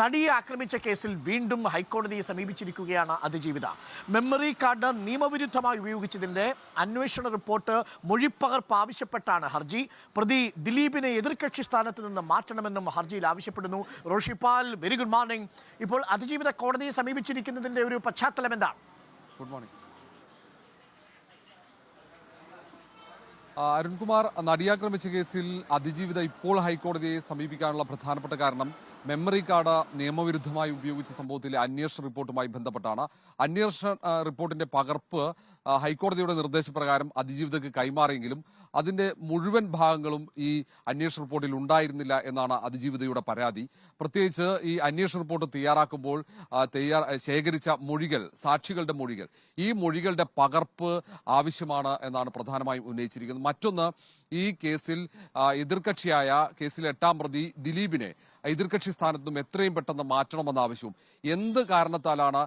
നടിയെ ആക്രമിച്ച കേസിൽ വീണ്ടും ഹൈക്കോടതിയെ സമീപിച്ചിരിക്കുകയാണ് അതിജീവിത. മെമ്മറി കാർഡ് നിയമവിരുദ്ധമായി ഉപയോഗിച്ചതിന്റെ അന്വേഷണ റിപ്പോർട്ട് മൊഴിപ്പകർപ്പ് ആവശ്യപ്പെട്ടാണ് ഹർജി. പ്രതി ദിലീപിനെ എതിർകക്ഷി സ്ഥാനത്ത് നിന്ന് മാറ്റണമെന്നും ഹർജിയിൽ ആവശ്യപ്പെടുന്നു. റോഷിപ്പാൽ വെരി ഗുഡ് മോർണിംഗ്. ഇപ്പോൾ അതിജീവിത കോടതിയെ സമീപിച്ചിരിക്കുന്നതിന്റെ ഒരു പശ്ചാത്തലം എന്താണ്? Good morning. അരുൺകുമാർ നടിയാക്രമിച്ച കേസിൽ അതിജീവിത ഇപ്പോൾ ഹൈക്കോടതിയെ സമീപിക്കാനുള്ള പ്രധാനപ്പെട്ട കാരണം മെമ്മറി കാർഡ് നിയമവിരുദ്ധമായി ഉപയോഗിച്ച സംഭവത്തിലെ അന്വേഷണ റിപ്പോർട്ടുമായി ബന്ധപ്പെട്ടാണ്. അന്വേഷണ റിപ്പോർട്ടിന്റെ പകർപ്പ് ഹൈക്കോടതിയുടെ നിർദ്ദേശപ്രകാരം അതിജീവിതക്ക് കൈമാറിയെങ്കിലും അതിന്റെ മുഴുവൻ ഭാഗങ്ങളും ഈ അന്വേഷണ റിപ്പോർട്ടിൽ ഉണ്ടായിരുന്നില്ല എന്നാണ് അതിജീവിതയുടെ പരാതി. പ്രത്യേകിച്ച് ഈ അന്വേഷണ റിപ്പോർട്ട് തയ്യാറാക്കുമ്പോൾ തയ്യാ ശേഖരിച്ച മൊഴികൾ സാക്ഷികളുടെ മൊഴികൾ ഈ മൊഴികളുടെ പകർപ്പ് ആവശ്യമാണ് എന്നാണ് പ്രധാനമായും ഉന്നയിച്ചിരിക്കുന്നത്. മറ്റൊന്ന് ഈ കേസിൽ എതിർകക്ഷിയായ കേസിലെ എട്ടാം പ്രതി ദിലീപിനെ എതിർകക്ഷി സ്ഥാനത്ത് എത്രയും പെട്ടെന്ന് മാറ്റണമെന്ന ആവശ്യവും എന്ത് കാരണത്താലാണ്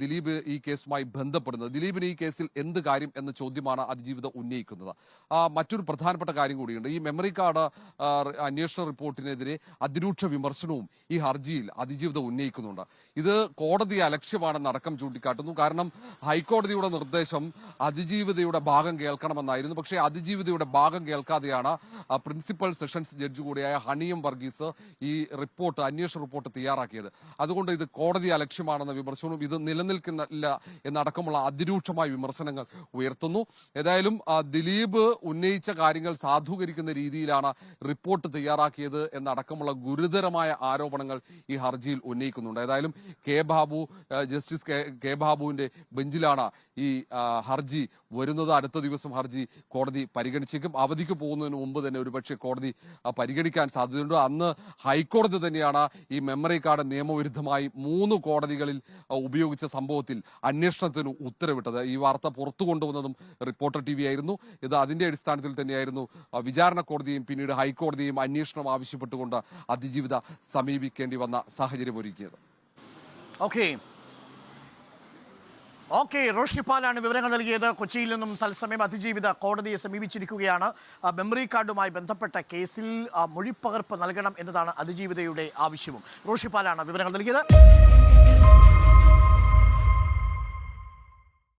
ദിലീപ് ഈ കേസുമായി ബന്ധപ്പെടുന്നത്? ദിലീപിന് ഈ കേസിൽ എന്ത് കാര്യം എന്ന ചോദ്യമാണ് അതിജീവിതം ഉന്നയിക്കുന്നത്. മറ്റൊരു പ്രധാനപ്പെട്ട കാര്യം കൂടിയുണ്ട്. ഈ മെമ്മറി കാർഡ് അന്വേഷണ റിപ്പോർട്ടിനെതിരെ അതിരൂക്ഷ വിമർശനവും ഈ ഹർജിയിൽ അതിജീവിതം ഉന്നയിക്കുന്നുണ്ട്. ഇത് കോടതി അലക്ഷ്യമാണെന്ന് അടക്കം ചൂണ്ടിക്കാട്ടുന്നു. കാരണം ഹൈക്കോടതിയുടെ നിർദ്ദേശം അതിജീവിതയുടെ ഭാഗം കേൾക്കണമെന്നായിരുന്നു. പക്ഷേ അതിജീവിതയുടെ ഭാഗം കേൾക്കാതെയാണ് പ്രിൻസിപ്പൽ സെഷൻസ് ജഡ്ജ് കൂടിയായ ഹണിയം വർഗീസ് ഈ റിപ്പോർട്ട് അന്വേഷണ റിപ്പോർട്ട് തയ്യാറാക്കിയത്. അതുകൊണ്ട് ഇത് കോടതി അലക്ഷ്യമാണെന്ന വിമർശനവും ഇത് നിലനിൽക്കുന്നില്ല എന്നടക്കമുള്ള അതിരൂക്ഷമായ വിമർശനങ്ങൾ ഉയർത്തുന്നു. ഏതായാലും ദിലീപ് ഉന്നയിച്ച കാര്യങ്ങൾ സാധൂകരിക്കുന്ന രീതിയിലാണ് റിപ്പോർട്ട് തയ്യാറാക്കിയത് എന്നടക്കമുള്ള ഗുരുതരമായ ആരോപണങ്ങൾ ഈ ഹർജിയിൽ ഉന്നയിക്കുന്നുണ്ട്. ഏതായാലും കെ ബാബു ജസ്റ്റിസ് കെ- ബാബുവിന്റെ ബെഞ്ചിലാണ് ഈ ഹർജി വരുന്നത്. അടുത്ത ദിവസം ഹർജി കോടതി പരിഗണിച്ചേക്കും. അവധിക്ക് പോകുന്നതിന് മുമ്പ് തന്നെ ഒരുപക്ഷെ കോടതി പരിഗണിക്കാൻ സാധ്യതയുണ്ട്. അന്ന് ഹൈക്കോടതി തന്നെയാണ് ഈ മെമ്മറി കാർഡ് നിയമവിരുദ്ധമായി മൂന്ന് കോടതികളിൽ ഉപയോഗിച്ച സംഭവത്തിൽ അന്വേഷണത്തിന് ഉത്തരവിട്ടത്. ഈ വാർത്ത പുറത്തു കൊണ്ടുവന്നതും റിപ്പോർട്ടർ ടി വി ആയിരുന്നു. ഇത് അതിന്റെ അടിസ്ഥാനത്തിൽ തന്നെയായിരുന്നു. വിചാരണ കോടതിയും പിന്നീട് ഹൈക്കോടതിയും അന്വേഷണം ആവശ്യപ്പെട്ടുകൊണ്ട് അതിജീവിത സമീപിക്കേണ്ടി വന്ന സാഹചര്യം ഒരുക്കിയത്. ഓക്കെ. ഓക്കെ റോഷിപ്പാലാണ് വിവരങ്ങൾ നൽകിയത്. കൊച്ചിയിൽ നിന്നും തത്സമയം അതിജീവിത കോടതിയെ സമീപിച്ചിരിക്കുകയാണ്. മെമ്മറി കാർഡുമായി ബന്ധപ്പെട്ട കേസിൽ മൊഴിപ്പകർപ്പ് നൽകണം എന്നതാണ് അതിജീവിതയുടെ ആവശ്യവും. റോഷിപ്പാലാണ് വിവരങ്ങൾ നൽകിയത്.